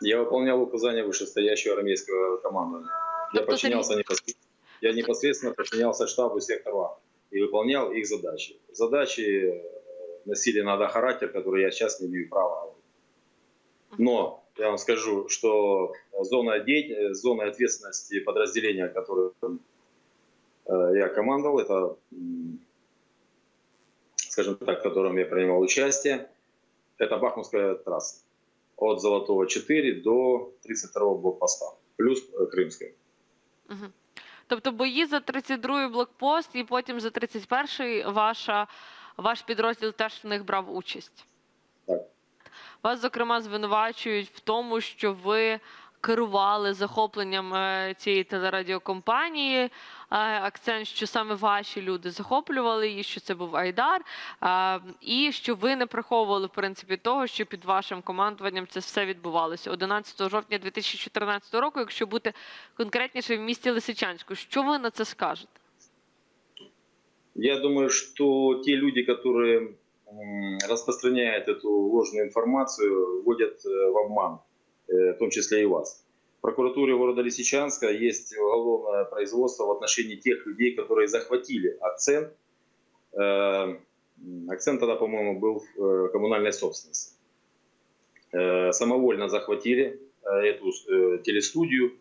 Я выполнял указания вышестоящего армейского командования. Я Тобто подчинялся непосредственно, я непосредственно подчинялся штабу сектора А и выполнял их задачи. Задачи э, носили иногда характер, который я сейчас не имею права. Но я вам скажу, что зона, деятель- зона ответственности подразделения, которое э, я командовал, это, скажем так, в котором я принимал участие, это Бахмутская трасса от Золотого 4 до 32 блокпоста, плюс Кримський. Угу. Тобто бої за 32-й блокпост і потім за 31-й ваша, ваш підрозділ теж в них брав участь. Так. Вас, зокрема, звинувачують в тому, що ви керували захопленням е, цієї телерадіокомпанії. Е, Акцент, що саме ваші люди захоплювали її, що це був Айдар, е, і що ви не приховували в принципі того, що під вашим командуванням це все відбувалося 11 жовтня 2014 року. Якщо бути конкретніше в місті Лисичанську, що ви на це скажете? Я думаю, что те люди, которые м, распространяют эту ложную информацию, вводят э, в обман, э, В том числе и вас. В прокуратуре города Лисичанска есть уголовное производство в отношении тех людей, которые захватили акцент. Э, Акцент тогда, по-моему, был в э, коммунальной собственности. Э, Самовольно захватили э, эту э, телестудию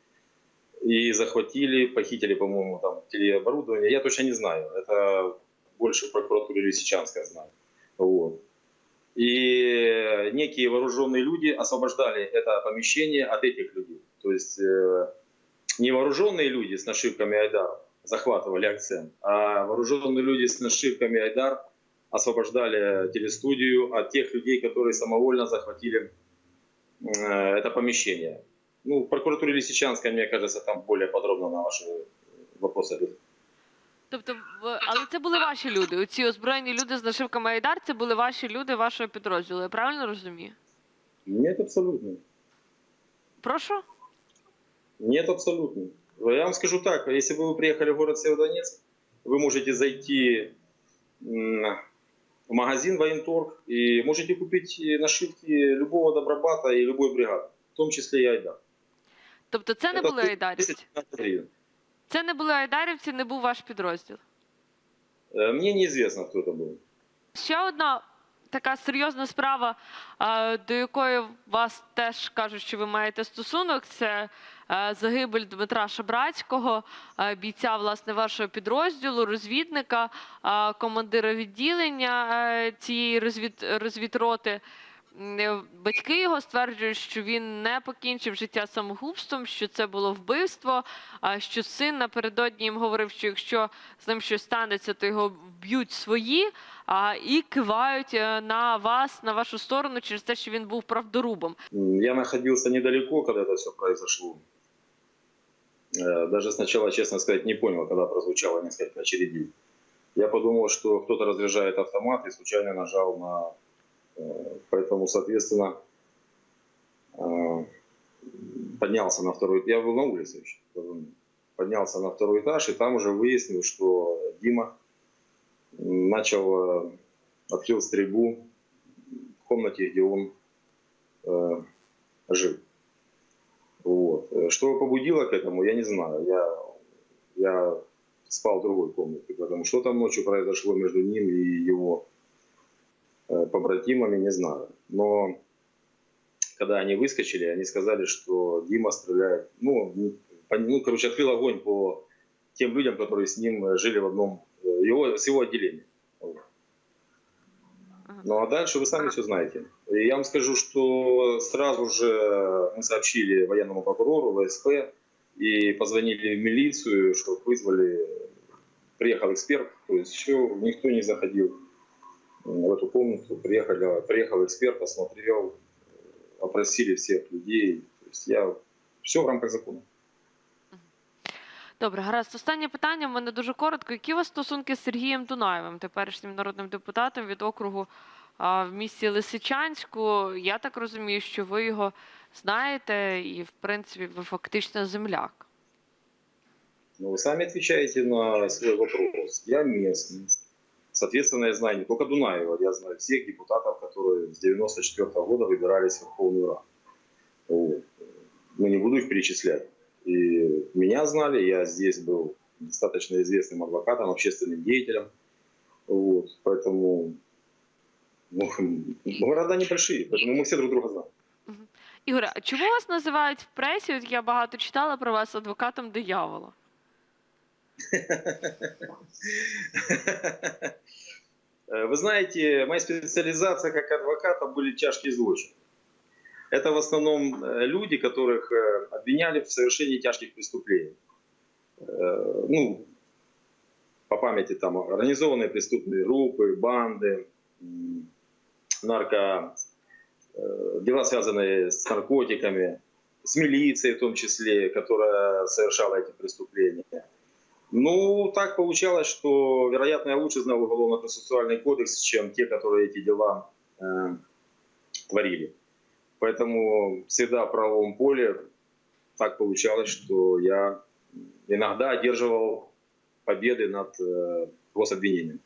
и захватили, похитили, по-моему, там телеоборудование. Я точно не знаю. Это больше в прокуратуре Лисичанска знаю. Вот. И некие вооруженные люди освобождали это помещение от этих людей. То есть э, не вооруженные люди с нашивками Айдар захватывали акцент, а вооруженные люди с нашивками Айдар освобождали телестудию от тех людей, которые самовольно захватили э, это помещение. Ну, в прокуратуре Лисичанска, мне кажется, там более подробно на ваши вопросы ответят. Тобто, в- але це були ваші люди. Оці озброєні люди з нашивками Айдар, це були ваші люди вашого підрозділу. Я правильно розумію? Нет, абсолютно. Прошу? Нет, абсолютно. Я вам скажу так, если бы вы приехали в город Северодонецк, вы можете зайти м, в магазин Военторг и можете купить нашивки любого добробата и любой бригады, в том числе и Айдар. Тобто, це не Это були 10-15 айдарівці. гривен. Це не були айдарівці, не був ваш підрозділ. Э, Мне неизвестно, кто это был. Ще одна така серйозна справа, е, до якої вас теж кажуть, що ви маєте стосунок. Це е, загибель Дмитра Шабрацького, е, бійця власне вашого підрозділу, розвідника, е, командира відділення е, цієї розвід, розвідроти. Батьки його стверджують, що він не покінчив життя самогубством, що це було вбивство. А що син напередодні їм говорив, що якщо з ним щось станеться, то його вб'ють свої, а і кивають е, на вас, на вашу сторону, через те, що він був правдорубом. Я находился недалеко, когда это все произошло. Э, Даже сначала, честно сказать, не понял, когда прозвучало несколько очередей. Я подумал, что кто-то разряжает автомат и случайно нажал на... Поэтому, соответственно, э, поднялся на второй... Я был на улице еще. Поднялся на второй этаж, и там уже выяснил, что Дима начал... э, Открыл стрельбу в комнате, где он э, жил. Вот. Что побудило к этому, я не знаю. Я, я спал в другой комнате, поэтому что там ночью произошло между ним и его побратимами, не знаю. Но когда они выскочили, они сказали, что Дима стреляет. Ну, ну короче, открыл огонь по тем людям, которые с ним э, жили в одном, э, его, с его. Ага. Ну а дальше вы сами все знаете. И я вам скажу, что сразу же мы сообщили военному прокурору, ВСП, и позвонили в милицию, чтобы вызвали, приехал эксперт, то есть еще никто не заходил в эту комнату, приехали, приехал эксперт, осмотрел, опросили всех людей, то есть я все в рамках закона. Добре, гаразд. Останнє питання в мене дуже коротко. Які у вас стосунки з Сергієм Дунаєвим, теперішнім народним депутатом від округу а, в місті Лисичанську? Я так розумію, що ви його знаєте, і в принципі ви фактично земляк. Но вы сами отвечаете на свой вопрос. Я местный. Соответственно, я знаю не только Дунаева, я знаю всех депутатов, которые с 94 года выбирались в Верховную Раду. Вот. Ну, не буду их перечислять. И меня знали, я здесь был достаточно известным адвокатом, общественным деятелем. Вот. Поэтому ну, города небольшие, поэтому мы все друг друга знаем. Ігоре, а чому вас називають в пресі? От я багато читала про вас адвокатом диявола. Э, Вы знаете, моя специализация как адвоката были тяжкие злочины. Это в основном э, люди, которых э, обвиняли в совершении тяжких преступлений. Ну, по памяти там организованные преступные группы, банды, нарко, дела, связанные с наркотиками, с милицией в том числе, которая совершала эти преступления. Ну, так получалось, что, вероятно, я лучше знал уголовно-процессуальный кодекс, чем те, которые эти дела э, творили. Поэтому всегда в правовом поле так получалось, что я иногда одерживал победы над э, гособвинением.